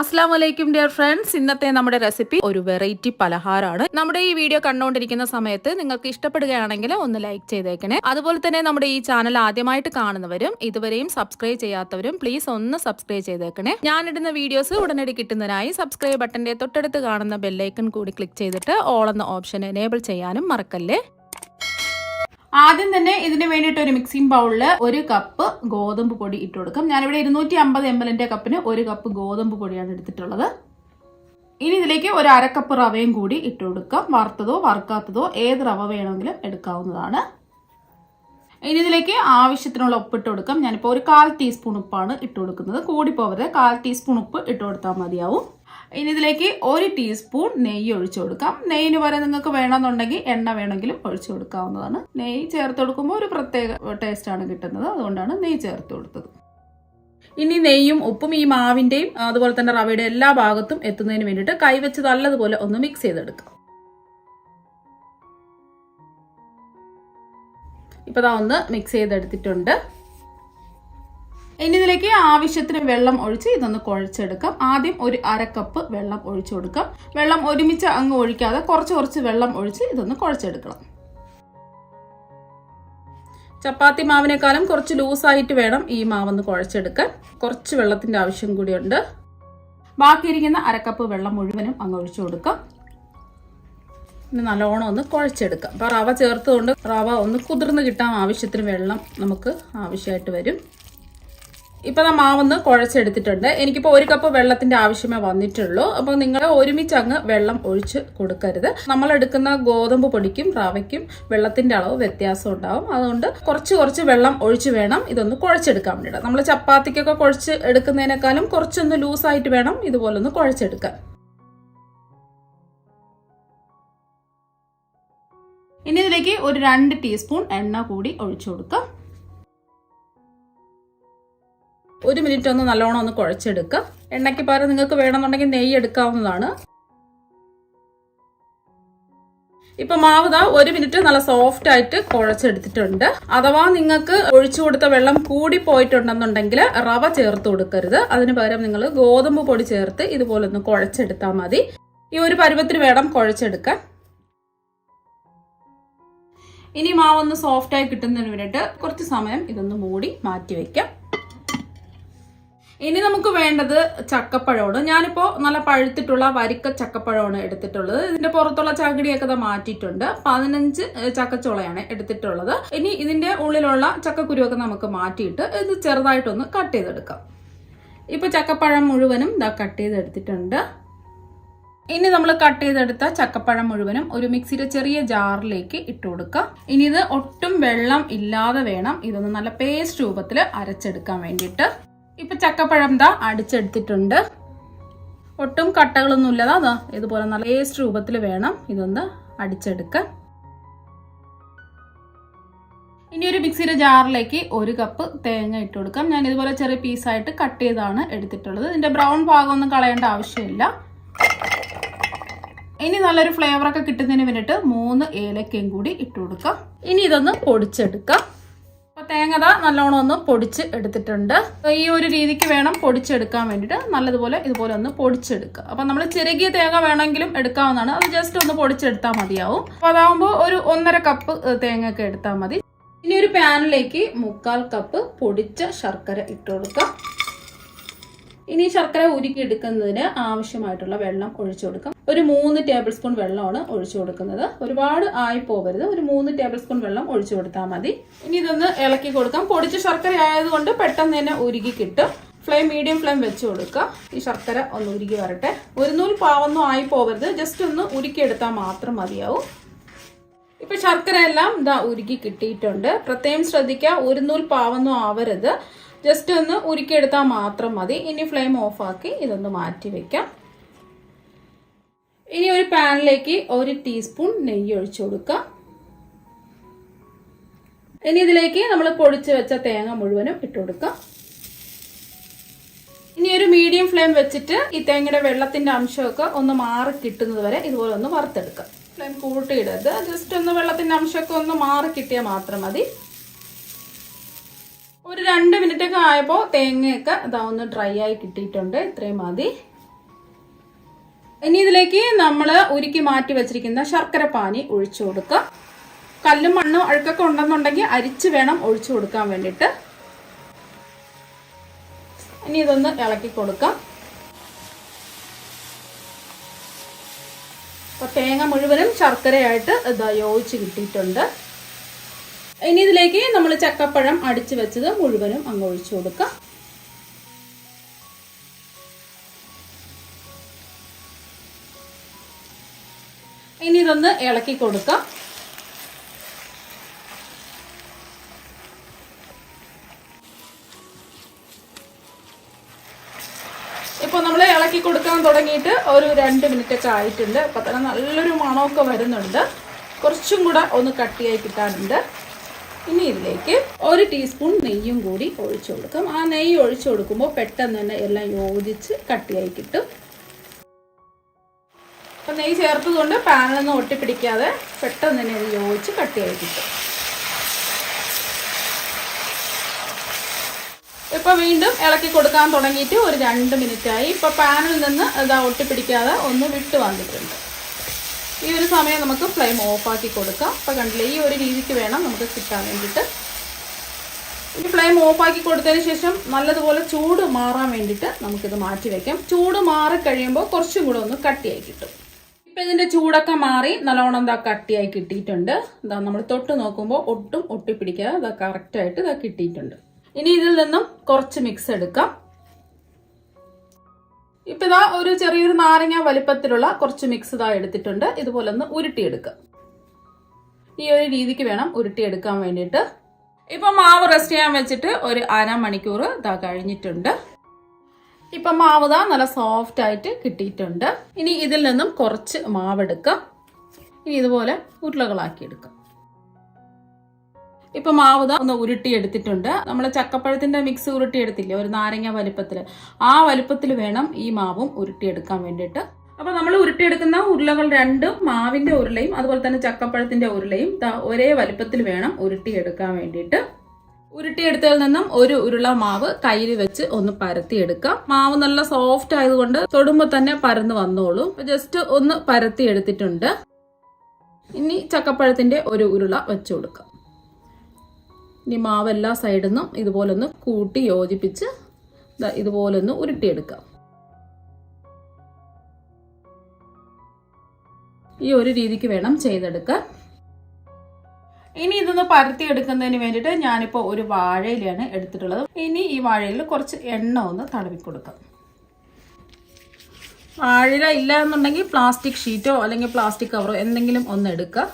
അസ്സാം വലൈക്കും dear friends. ഇന്നത്തെ നമ്മുടെ റെസിപ്പി ഒരു വെറൈറ്റി പലഹാരമാണ്. നമ്മുടെ ഈ വീഡിയോ കണ്ടുകൊണ്ടിരിക്കുന്ന സമയത്ത് നിങ്ങൾക്ക് ഇഷ്ടപ്പെടുകയാണെങ്കിൽ ഒന്ന് ലൈക്ക് ചെയ്തേക്കണേ. അതുപോലെ തന്നെ നമ്മുടെ ഈ ചാനൽ ആദ്യമായിട്ട് കാണുന്നവരും ഇതുവരെയും സബ്സ്ക്രൈബ് ചെയ്യാത്തവരും പ്ലീസ് ഒന്ന് സബ്സ്ക്രൈബ് ചെയ്തേക്കണേ. ഞാനിടുന്ന വീഡിയോസ് ഉടനടി കിട്ടുന്നതിനായി സബ്സ്ക്രൈബ് ബട്ടന്റെ തൊട്ടടുത്ത് കാണുന്ന ബെല്ലൈക്കൺ കൂടി ക്ലിക്ക് ചെയ്തിട്ട് ഓൾ എന്ന ഓപ്ഷൻ എനേബിൾ ചെയ്യാനും മറക്കല്ലേ? ആദ്യം തന്നെ ഇതിന് വേണ്ടിയിട്ട് ഒരു മിക്സിംഗ് ബൗളിൽ ഒരു കപ്പ് ഗോതമ്പ് പൊടി ഇട്ട് കൊടുക്കും. ഞാനിവിടെ ഇരുന്നൂറ്റി അമ്പത് എം എല്ലിന്റെ കപ്പിന് ഒരു കപ്പ് ഗോതമ്പ് പൊടിയാണ് എടുത്തിട്ടുള്ളത്. ഇനി ഇതിലേക്ക് ഒരു അരക്കപ്പ് റവയും കൂടി ഇട്ട് കൊടുക്കാം. വറുത്തതോ വറുക്കാത്തതോ ഏത് റവ വേണമെങ്കിലും എടുക്കാവുന്നതാണ്. ഇനി ഇതിലേക്ക് ആവശ്യത്തിനുള്ള ഉപ്പ് ഇട്ട് കൊടുക്കാം. ഞാനിപ്പോൾ ഒരു കാൽ ടീസ്പൂൺ ഉപ്പാണ് ഇട്ട് കൊടുക്കുന്നത്. കൂടി പോവരുത് കാൽ ടീസ്പൂൺ ഉപ്പ് ഇട്ട് കൊടുത്താൽ മതിയാവും. ഇനി ഇതിലേക്ക് ഒരു ടീസ്പൂൺ നെയ്യ് ഒഴിച്ചു കൊടുക്കാം. നെയ്യിന് പകരം നിങ്ങൾക്ക് വേണമെന്നുണ്ടെങ്കിൽ എണ്ണ വേണമെങ്കിലും ഒഴിച്ചു കൊടുക്കാവുന്നതാണ്. നെയ്യ് ചേർത്ത് കൊടുക്കുമ്പോൾ ഒരു പ്രത്യേക ടേസ്റ്റാണ് കിട്ടുന്നത്. അതുകൊണ്ടാണ് നെയ്യ് ചേർത്ത് കൊടുത്തത്. ഇനി നെയ്യും ഉപ്പും ഈ മാവിന്റെയും അതുപോലെ തന്നെ റവയുടെ എല്ലാ ഭാഗത്തും എത്തുന്നതിന് വേണ്ടിയിട്ട് കൈവച്ച് നല്ലതുപോലെ ഒന്ന് മിക്സ് ചെയ്തെടുക്കാം. ഇപ്പം ഒന്ന് മിക്സ് ചെയ്തെടുത്തിട്ടുണ്ട്. ഇനി ഇതിലേക്ക് ആവശ്യത്തിന് വെള്ളം ഒഴിച്ച് ഇതൊന്ന് കുഴച്ചെടുക്കാം. ആദ്യം ഒരു അര കപ്പ് വെള്ളം ഒഴിച്ചു കൊടുക്കാം. വെള്ളം ഒരുമിച്ച് അങ്ങ് ഒഴിക്കാതെ കുറച്ച് കുറച്ച് വെള്ളം ഒഴിച്ച് ഇതൊന്ന് കുഴച്ചെടുക്കണം. ചപ്പാത്തി മാവിനേക്കാളും കുറച്ച് ലൂസായിട്ട് വേണം ഈ മാവൊന്ന് കുഴച്ചെടുക്കാൻ. കുറച്ച് വെള്ളത്തിന്റെ ആവശ്യം കൂടിയുണ്ട്. ബാക്കിയിരിക്കുന്ന അരക്കപ്പ് വെള്ളം മുഴുവനും അങ്ങ് ഒഴിച്ചു കൊടുക്കാം. ഇനി നല്ലോണം ഒന്ന് കുഴച്ചെടുക്കാം. അപ്പോൾ റവ ചേർത്തുകൊണ്ട് റവ ഒന്ന് കുതിർന്ന് കിട്ടാൻ ആവശ്യത്തിന് വെള്ളം നമുക്ക് ആവശ്യമായിട്ട് വരും. ഇപ്പൊ നമ്മൾ മാവൊന്ന് കുഴച്ചെടുത്തിട്ടുണ്ട്. എനിക്കിപ്പോൾ ഒരു കപ്പ് വെള്ളത്തിന്റെ ആവശ്യമേ വന്നിട്ടുള്ളൂ. അപ്പോൾ നിങ്ങൾ ഒരുമിച്ച് അങ്ങ് വെള്ളം ഒഴിച്ച് കൊടുക്കരുത്. നമ്മൾ എടുക്കുന്ന ഗോതമ്പ് പൊടിക്കും റവയ്ക്കും വെള്ളത്തിന്റെ അളവ് വ്യത്യാസം ഉണ്ടാവും. അതുകൊണ്ട് കുറച്ച് കുറച്ച് വെള്ളം ഒഴിച്ച് വേണം ഇതൊന്ന് കുഴച്ചെടുക്കാൻ വേണ്ടിയിട്ട്. നമ്മൾ ചപ്പാത്തിക്കൊക്കെ കുഴച്ച് എടുക്കുന്നതിനേക്കാളും കുറച്ചൊന്ന് ലൂസായിട്ട് വേണം ഇതുപോലെ ഒന്ന് കുഴച്ചെടുക്കാൻ. ഇനി ഇതിലേക്ക് ഒരു രണ്ട് ടീസ്പൂൺ എണ്ണ കൂടി ഒഴിച്ചു കൊടുക്കാം. ഒരു മിനിറ്റ് ഒന്ന് നല്ലോണം ഒന്ന് കുഴച്ചെടുക്കുക എണ്ണയ്ക്ക് പകരം നിങ്ങൾക്ക് വേണമെന്നുണ്ടെങ്കിൽ നെയ്യ് എടുക്കാവുന്നതാണ്. ഇപ്പൊ മാവത ഒരു മിനിറ്റ് നല്ല സോഫ്റ്റ് ആയിട്ട് കുഴച്ചെടുത്തിട്ടുണ്ട്. അഥവാ നിങ്ങൾക്ക് ഒഴിച്ചു കൊടുത്ത വെള്ളം കൂടി പോയിട്ടുണ്ടെന്നുണ്ടെങ്കിൽ റവ ചേർത്ത് കൊടുക്കരുത്. അതിന് പകരം നിങ്ങൾ ഗോതമ്പ് പൊടി ചേർത്ത് ഇതുപോലെ ഒന്ന് കുഴച്ചെടുത്താൽ മതി. ഈ ഒരു പരുവത്തിന് വേണം കുഴച്ചെടുക്കാൻ. ഇനി മാവൊന്ന് സോഫ്റ്റ് ആയി കിട്ടുന്നതിന് വേണ്ടിയിട്ട് കുറച്ച് സമയം ഇതൊന്ന് മൂടി മാറ്റി വെക്കാം. ഇനി നമുക്ക് വേണ്ടത് ചക്കപ്പഴമാണ്. ഞാനിപ്പോൾ നല്ല പഴുത്തിട്ടുള്ള വരിക്ക ചക്കപ്പഴമാണ് എടുത്തിട്ടുള്ളത്. ഇതിന്റെ പുറത്തുള്ള ചകിടിയൊക്കെ മാറ്റിയിട്ടുണ്ട്. പതിനഞ്ച് ചക്കച്ചോളയാണ് എടുത്തിട്ടുള്ളത്. ഇനി ഇതിന്റെ ഉള്ളിലുള്ള ചക്കക്കുരുവൊക്കെ നമുക്ക് മാറ്റിയിട്ട് ഇത് ചെറുതായിട്ടൊന്ന് കട്ട് ചെയ്തെടുക്കാം. ഇപ്പൊ ചക്കപ്പഴം മുഴുവനും ഇതാ കട്ട് ചെയ്തെടുത്തിട്ടുണ്ട്. ഇനി നമ്മൾ കട്ട് ചെയ്തെടുത്ത ചക്കപ്പഴം മുഴുവനും ഒരു മിക്സിയുടെ ചെറിയ ജാറിലേക്ക് ഇട്ട് കൊടുക്കാം. ഇനി ഇത് ഒട്ടും വെള്ളം ഇല്ലാതെ വേണം ഇതൊന്ന് നല്ല പേസ്റ്റ് രൂപത്തിൽ അരച്ചെടുക്കാൻ വേണ്ടിയിട്ട്. ഇപ്പൊ ചക്കപ്പഴം ദാ അടിച്ചെടുത്തിട്ടുണ്ട്. ഒട്ടും കട്ടകളൊന്നും ഇല്ലതാ അതാ ഇതുപോലെ നല്ല വേസ്റ്റ് രൂപത്തിൽ വേണം ഇതൊന്ന് അടിച്ചെടുക്കാൻ. ഇനി ഒരു മിക്സിയുടെ ജാറിലേക്ക് ഒരു കപ്പ് തേങ്ങ ഇട്ട് കൊടുക്കാം. ഞാൻ ഇതുപോലെ ചെറിയ പീസായിട്ട് കട്ട് ചെയ്താണ് എടുത്തിട്ടുള്ളത്. ഇതിന്റെ ബ്രൗൺ ഭാഗമൊന്നും കളയേണ്ട ആവശ്യമില്ല. ഇനി നല്ലൊരു ഫ്ലേവർ ഒക്കെ കിട്ടുന്നതിന് വേണ്ടിയിട്ട് മൂന്ന് ഏലക്കയും കൂടി ഇട്ട് കൊടുക്കാം. ഇനി ഇതൊന്ന് പൊടിച്ചെടുക്കാം. തേങ്ങ നല്ലോണം ഒന്ന് പൊടിച്ച് എടുത്തിട്ടുണ്ട്. ഈ ഒരു രീതിക്ക് വേണം പൊടിച്ചെടുക്കാൻ വേണ്ടിയിട്ട് നല്ലതുപോലെ ഇതുപോലെ ഒന്ന് പൊടിച്ചെടുക്കുക. അപ്പം നമ്മൾ ചെറുകിയ തേങ്ങ വേണമെങ്കിലും എടുക്കാവുന്നതാണ്. അത് ജസ്റ്റ് ഒന്ന് പൊടിച്ചെടുത്താൽ മതിയാവും. അപ്പോൾ അതാവുമ്പോൾ ഒരു ഒന്നര കപ്പ് തേങ്ങ ഒക്കെ എടുത്താൽ മതി. ഇനി ഒരു പാനിലേക്ക് മുക്കാൽ കപ്പ് പൊടിച്ച ശർക്കര ഇട്ട് കൊടുക്കാം. ഇനി ശർക്കര ഉരുക്കി എടുക്കുന്നതിന് ആവശ്യമായിട്ടുള്ള വെള്ളം ഒഴിച്ചു കൊടുക്കാം. ഒരു മൂന്ന് ടേബിൾ സ്പൂൺ വെള്ളമാണ് ഒഴിച്ചു കൊടുക്കുന്നത്. ഒരുപാട് ആയി പോകരുത്. ഒരു മൂന്ന് ടേബിൾ സ്പൂൺ വെള്ളം ഒഴിച്ചു കൊടുത്താൽ മതി. ഇനി ഇതൊന്ന് ഇളക്കി കൊടുക്കാം. പൊടിച്ച ശർക്കര ആയതുകൊണ്ട് പെട്ടെന്ന് തന്നെ ഉരുകി കിട്ടും. ഫ്ലെയിം മീഡിയം ഫ്ലെയിം വെച്ച് കൊടുക്കുക. ഈ ശർക്കര ഒന്ന് ഉരുകി വരട്ടെ. ഒരു നൂൽ പാവൊന്നും ആയി പോകരുത്. ജസ്റ്റ് ഒന്ന് ഉരുക്കിയെടുത്താൽ മാത്രം മതിയാവും. ഇപ്പൊ ശർക്കര എല്ലാം ഇതാ ഉരുക്കി കിട്ടിയിട്ടുണ്ട്. പ്രത്യേകം ശ്രദ്ധിക്കുക. ഒരു നൂൽ പാവൊന്നും ആവരുത്. ജസ്റ്റ് ഒന്ന് ഉരുക്കിയെടുത്താൽ മാത്രം മതി. ഇനി ഫ്ലെയിം ഓഫാക്കി ഇതൊന്ന് മാറ്റി വെക്കാം. ഇനി ഒരു പാനിലേക്ക് ഒരു ടീസ്പൂൺ നെയ്യ് ഒഴിച്ചു കൊടുക്കാം. ഇനി ഇതിലേക്ക് നമ്മൾ പൊടിച്ചു വെച്ച തേങ്ങ മുഴുവനും ഇട്ട് കൊടുക്കാം. ഇനി ഒരു മീഡിയം ഫ്ലെയിം വെച്ചിട്ട് ഈ തേങ്ങയുടെ വെള്ളത്തിന്റെ അംശമൊക്കെ ഒന്ന് മാറി കിട്ടുന്നത് വരെ ഇതുപോലെ ഒന്ന് വറുത്തെടുക്കാം. ഫ്ലെയിം കൂട്ടിയിടരുത്. ജസ്റ്റ് ഒന്ന് വെള്ളത്തിന്റെ അംശമൊക്കെ ഒന്ന് മാറി കിട്ടിയാൽ മാത്രം മതി. ഒരു രണ്ട് മിനിറ്റ് ഒക്കെ ആയപ്പോൾ തേങ്ങയൊക്കെ ഇതാ ഒന്ന് ഡ്രൈ ആയി കിട്ടിയിട്ടുണ്ട്. ഇത്രയും മതി. ഇനി ഇതിലേക്ക് നമ്മൾ ഉരുക്കി മാറ്റി വെച്ചിരിക്കുന്ന ശർക്കര പാനി ഒഴിച്ചു കൊടുക്കുക. കല്ലും മണ്ണും അഴുക്കൊക്കെ ഉണ്ടെന്നുണ്ടെങ്കിൽ അരിച്ച് വേണം ഒഴിച്ചു കൊടുക്കാൻ വേണ്ടിയിട്ട്. ഇനി ഇതൊന്ന് ഇളക്കി കൊടുക്കാം. അപ്പൊ തേങ്ങ മുഴുവനും ശർക്കരയായിട്ട് ഇതാ യോജിച്ച് കിട്ടിയിട്ടുണ്ട്. ഇനി ഇതിലേക്ക് നമ്മൾ ചക്കപ്പഴം അടിച്ചു വെച്ചത് മുഴുവനും അങ്ങ് ഒഴിച്ചു കൊടുക്കാം. ഇനി ഇതൊന്ന് ഇളക്കി കൊടുക്കാം. ഇപ്പോൾ നമ്മൾ ഇളക്കി കൊടുക്കാൻ തുടങ്ങിയിട്ട് ഒരു രണ്ട് മിനിറ്റ് ഒക്കെ ആയിട്ടുണ്ട്. അപ്പം തന്നെ നല്ലൊരു മണമൊക്കെ വരുന്നുണ്ട്. കുറച്ചും കൂടെ ഒന്ന് കട്ടിയായി കിട്ടാനുണ്ട്. ഇനി ഇതിലേക്ക് ഒരു ടീസ്പൂൺ നെയ്യും കൂടി ഒഴിച്ചു കൊടുക്കാം. ആ നെയ്യ് ഒഴിച്ചു കൊടുക്കുമ്പോൾ പെട്ടെന്ന് തന്നെ എല്ലാം യോജിച്ച് കട്ടിയായി കിട്ടും. അപ്പം നെയ്യ് ചേർത്തതുകൊണ്ട് പാനിലൊന്നും ഒട്ടിപ്പിടിക്കാതെ പെട്ടെന്ന് തന്നെ ഇത് യോജിച്ച് കട്ടിയായി കിട്ടും. ഇപ്പൊ വീണ്ടും ഇളക്കി കൊടുക്കാൻ തുടങ്ങിയിട്ട് ഒരു രണ്ട് മിനിറ്റ് ആയി. ഇപ്പൊ പാനിൽ നിന്ന് ഇതാ ഒട്ടിപ്പിടിക്കാതെ ഒന്ന് വിട്ട് വന്നിട്ടുണ്ട്. ഈ ഒരു സമയം നമുക്ക് ഫ്ലെയിം ഓഫാക്കി കൊടുക്കാം. അപ്പോൾ കണ്ടില്ലേ ഈ ഒരു രീതിക്ക് വേണം നമുക്ക് കിട്ടാൻ വേണ്ടിയിട്ട്. ഇനി ഫ്ലെയിം ഓഫാക്കി കൊടുത്തതിന് ശേഷം നല്ലതുപോലെ ചൂട് മാറാൻ വേണ്ടിയിട്ട് നമുക്കിത് മാറ്റി വയ്ക്കാം ചൂട് മാറി കഴിയുമ്പോൾ കുറച്ചും കൂടെ ഒന്ന് കട്ടിയായി കിട്ടും. ഇപ്പം ഇതിന്റെ ചൂടൊക്കെ മാറി നല്ലോണം എന്താ കട്ടിയായി കിട്ടിയിട്ടുണ്ട്. എന്താ നമ്മൾ തൊട്ട് നോക്കുമ്പോൾ ഒട്ടും ഒട്ടിപ്പിടിക്കാതെ ഇതാ കറക്റ്റായിട്ട് ഇതാ കിട്ടിയിട്ടുണ്ട്. ഇനി ഇതിൽ നിന്നും കുറച്ച് മിക്സ് എടുക്കാം. ഇപ്പൊ ഇതാ ഒരു ചെറിയൊരു നാരങ്ങ വലിപ്പത്തിലുള്ള കുറച്ച് മിക്സ് ഇതാ എടുത്തിട്ടുണ്ട്. ഇതുപോലെ ഒന്ന് ഉരുട്ടിയെടുക്കാം. ഈ ഒരു രീതിക്ക് വേണം ഉരുട്ടിയെടുക്കാൻ വേണ്ടിയിട്ട്. ഇപ്പൊ മാവ് റെസ്റ്റ് ചെയ്യാൻ വെച്ചിട്ട് ഒരു അര മണിക്കൂർ ഇതാ കഴിഞ്ഞിട്ടുണ്ട്. ഇപ്പൊ മാവ് ഇതാ നല്ല സോഫ്റ്റ് ആയിട്ട് കിട്ടിയിട്ടുണ്ട്. ഇനി ഇതിൽ നിന്നും കുറച്ച് മാവ് എടുക്കാം ഇനി ഇതുപോലെ ഉരുളകളാക്കി എടുക്കാം ഇപ്പൊ മാവ് ഒന്ന് ഉരുട്ടി എടുത്തിട്ടുണ്ട്. നമ്മൾ ചക്കപ്പഴത്തിന്റെ മിക്സ് ഉരുട്ടി എടുത്തില്ലേ? ഒരു നാരങ്ങ വലിപ്പത്തിൽ ആ വലിപ്പത്തിൽ വേണം ഈ മാവും ഉരുട്ടിയെടുക്കാൻ വേണ്ടിയിട്ട്. അപ്പൊ നമ്മൾ ഉരുട്ടിയെടുക്കുന്ന ഉരുളകൾ രണ്ടും മാവിന്റെ ഉരുളയും അതുപോലെ തന്നെ ചക്കപ്പഴത്തിന്റെ ഉരുളയും ഒരേ വലിപ്പത്തിൽ വേണം ഉരുട്ടിയെടുക്കാൻ വേണ്ടിയിട്ട്. ഉരുട്ടിയെടുത്തതിൽ നിന്നും ഒരു ഉരുള മാവ് കയ്യിൽ വെച്ച് ഒന്ന് പരത്തിയെടുക്കാം മാവ് നല്ല സോഫ്റ്റ് ആയതുകൊണ്ട് തൊടുമ്പോൾ തന്നെ പരന്ന് വന്നോളൂ. ജസ്റ്റ് ഒന്ന് പരത്തി എടുത്തിട്ടുണ്ട്. ഇനി ചക്കപ്പഴത്തിന്റെ ഒരു ഉരുള വെച്ചു കൊടുക്കാം. ഇനി മാവ് എല്ലാ സൈഡിൽ നിന്നും ഇതുപോലൊന്ന് കൂട്ടി യോജിപ്പിച്ച് ഇതുപോലൊന്ന് ഉരുട്ടിയെടുക്കാം. ഈ ഒരു രീതിക്ക് വേണം ചെയ്തെടുക്കാൻ. ഇനി ഇതൊന്ന് പരത്തി എടുക്കുന്നതിന് വേണ്ടിയിട്ട് ഞാനിപ്പോൾ ഒരു വാഴയിലാണ് എടുത്തിട്ടുള്ളത്. ഇനി ഈ വാഴയിൽ കുറച്ച് എണ്ണ ഒന്ന് തടവി കൊടുക്കാം. വാഴയില ഇല്ല എന്നുണ്ടെങ്കിൽ പ്ലാസ്റ്റിക് ഷീറ്റോ അല്ലെങ്കിൽ പ്ലാസ്റ്റിക് കവറോ എന്തെങ്കിലും ഒന്ന് എടുക്കുക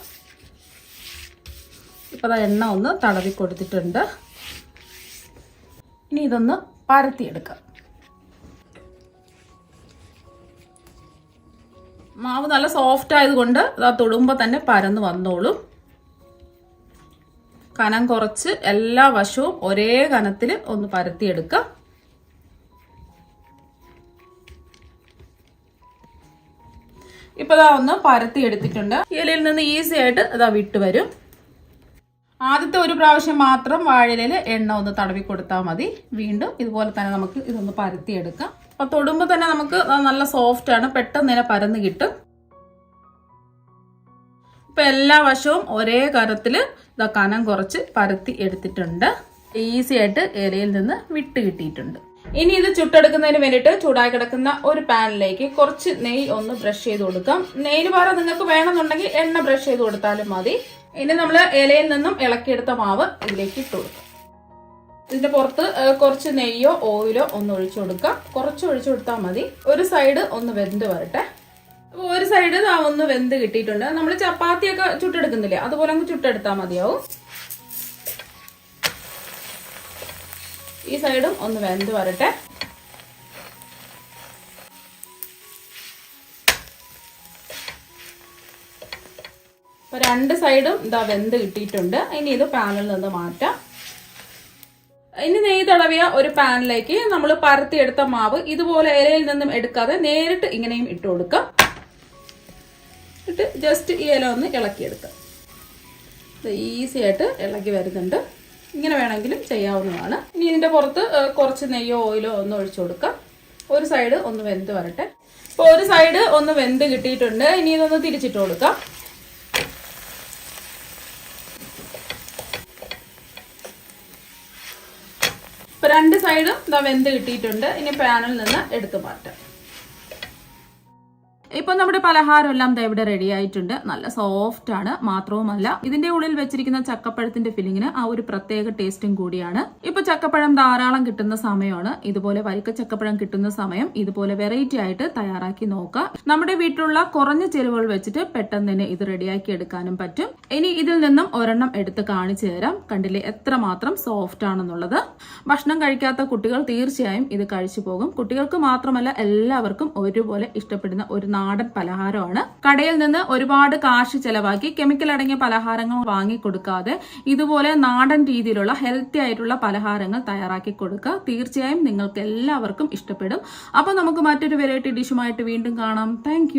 ഇപ്പോൾ എണ്ണ ഒന്ന് തടവി കൊടുത്തിട്ടുണ്ട്. ഇനി ഇതൊന്ന് പരത്തിയെടുക്കാം. മാവ് നല്ല സോഫ്റ്റ് ആയതുകൊണ്ട് അത് തൊടുമ്പോൾ തന്നെ പരന്ന് വന്നോളും. കനം കുറച്ച് എല്ലാ വശവും ഒരേ കനത്തിൽ ഒന്ന് പരത്തിയെടുക്കാം. ഇപ്പൊ ഇതാ ഒന്ന് പരത്തി എടുത്തിട്ടുണ്ട് ഇലയിൽ നിന്ന് ഈസി ആയിട്ട് ഇതാ വിട്ട് വരും. ആദ്യത്തെ ഒരു പ്രാവശ്യം മാത്രം വാഴയിലയിൽ എണ്ണ ഒന്ന് തടവി കൊടുത്താൽ മതി. വീണ്ടും ഇതുപോലെ തന്നെ നമുക്ക് ഇതൊന്ന് പരത്തിയെടുക്കാം. അപ്പൊ തൊടുമ്പോൾ തന്നെ നമുക്ക് നല്ല സോഫ്റ്റ് ആണ്. പെട്ടെന്ന് തന്നെ പരന്ന് കിട്ടും. ഇപ്പൊ എല്ലാ വശവും ഒരേ കരത്തിൽ ഇതാ കനം കുറച്ച് പരത്തി എടുത്തിട്ടുണ്ട്. ഈസി ആയിട്ട് ഇലയിൽ നിന്ന് വിട്ട് കിട്ടിയിട്ടുണ്ട്. ഇനി ഇത് ചുട്ടെടുക്കുന്നതിന് വേണ്ടിയിട്ട് ചൂടായി കിടക്കുന്ന ഒരു പാനിലേക്ക് കുറച്ച് നെയ്യ് ഒന്ന് ബ്രഷ് ചെയ്ത് കൊടുക്കാം. നെയ്യ് പാറ നിങ്ങൾക്ക് വേണമെന്നുണ്ടെങ്കിൽ എണ്ണ ബ്രഷ് ചെയ്ത് കൊടുത്താലും മതി. ഇനി നമ്മൾ ഇലയിൽ നിന്നും ഇളക്കിയെടുത്ത മാവ് ഇതിലേക്ക് ഇട്ട് കൊടുക്കാം. ഇതിന്റെ പുറത്ത് കുറച്ച് നെയ്യോ ഓയിലോ ഒന്ന് ഒഴിച്ചു കൊടുക്കാം. കുറച്ച് ഒഴിച്ചു കൊടുത്താൽ മതി. ഒരു സൈഡ് ഒന്ന് വെന്ത് വരട്ടെ. അപ്പൊ ഒരു സൈഡ് ആ ഒന്ന് വെന്ത് കിട്ടിയിട്ടുണ്ട്. നമ്മൾ ചപ്പാത്തിയൊക്കെ ചുട്ടെടുക്കുന്നില്ലേ? അതുപോലെ അങ്ങ് ചുട്ടെടുത്താൽ മതിയാവും. ഈ സൈഡും ഒന്ന് വെന്ത് വരട്ടെ. അപ്പൊ രണ്ട് സൈഡും ഇതാ വെന്ത് കിട്ടിയിട്ടുണ്ട്. ഇനി ഇത് പാനിൽ നിന്ന് മാറ്റാം. ഇനി നെയ്യ് തടവിയ ഒരു പാനിലേക്ക് നമ്മൾ പരത്തിയെടുത്ത മാവ് ഇതുപോലെ ഇലയിൽ നിന്നും എടുക്കാതെ നേരിട്ട് ഇങ്ങനെയും ഇട്ട് കൊടുക്കാം. ഇട്ട് ജസ്റ്റ് ഈ ഇല ഒന്ന് ഇളക്കിയെടുക്കാം. ഈസി ആയിട്ട് ഇളക്കി വരുന്നുണ്ട്. ഇങ്ങനെ വേണമെങ്കിലും ചെയ്യാവുന്നതാണ്. ഇനി ഇതിന്റെ പുറത്ത് കുറച്ച് നെയ്യോ ഓയിലോ ഒന്ന് ഒഴിച്ചു കൊടുക്കാം. ഒരു സൈഡ് ഒന്ന് വെന്ത് വരട്ടെ. ഇപ്പൊ ഒരു സൈഡ് ഒന്ന് വെന്ത് കിട്ടിയിട്ടുണ്ട്. ഇനി ഇതൊന്ന് തിരിച്ചിട്ട് കൊടുക്കാം ഇപ്പൊ രണ്ട് സൈഡും ഇതാ വെന്ത് കിട്ടിയിട്ടുണ്ട്. ഇനി പാനിൽ നിന്ന് എടുത്തു മാറ്റാം. ഇപ്പൊ നമ്മുടെ പലഹാരം എല്ലാം ഇവിടെ റെഡി ആയിട്ടുണ്ട്. നല്ല സോഫ്റ്റ് ആണ് മാത്രവുമല്ല ഇതിന്റെ ഉള്ളിൽ വെച്ചിരിക്കുന്ന ചക്കപ്പഴത്തിന്റെ ഫില്ലിങ്ങിന് ആ ഒരു പ്രത്യേക ടേസ്റ്റും കൂടിയാണ്. ഇപ്പൊ ചക്കപ്പഴം ധാരാളം കിട്ടുന്ന സമയമാണ്. ഇതുപോലെ വരിക്ക ചക്കപ്പഴം കിട്ടുന്ന സമയം ഇതുപോലെ വെറൈറ്റി ആയിട്ട് തയ്യാറാക്കി നോക്കുക നമ്മുടെ വീട്ടിലുള്ള കുറഞ്ഞ ചെരുവുകൾ വെച്ചിട്ട് പെട്ടെന്ന് തന്നെ ഇത് റെഡിയാക്കി എടുക്കാനും പറ്റും. ഇനി ഇതിൽ നിന്നും ഒരെണ്ണം എടുത്ത് കാണിച്ചു തരാം. കണ്ടില്ലേ എത്രമാത്രം സോഫ്റ്റ് ആണെന്നുള്ളത്. ഭക്ഷണം കഴിക്കാത്ത കുട്ടികൾ തീർച്ചയായും ഇത് കഴിച്ചു പോകും. കുട്ടികൾക്ക് മാത്രമല്ല എല്ലാവർക്കും ഒരുപോലെ ഇഷ്ടപ്പെടുന്ന ഒരു നാടൻ പലഹാരമാണ്. കടയിൽ നിന്ന് ഒരുപാട് കാശ് ചെലവാക്കി കെമിക്കൽ അടങ്ങിയ പലഹാരങ്ങൾ വാങ്ങിക്കൊടുക്കാതെ ഇതുപോലെ നാടൻ രീതിയിലുള്ള ഹെൽത്തി ആയിട്ടുള്ള പലഹാരങ്ങൾ തയ്യാറാക്കി കൊടുക്കുക തീർച്ചയായും നിങ്ങൾക്ക് എല്ലാവർക്കും ഇഷ്ടപ്പെടും. അപ്പോൾ നമുക്ക് മറ്റൊരു വെറൈറ്റി ഡിഷുമായിട്ട് വീണ്ടും കാണാം. താങ്ക്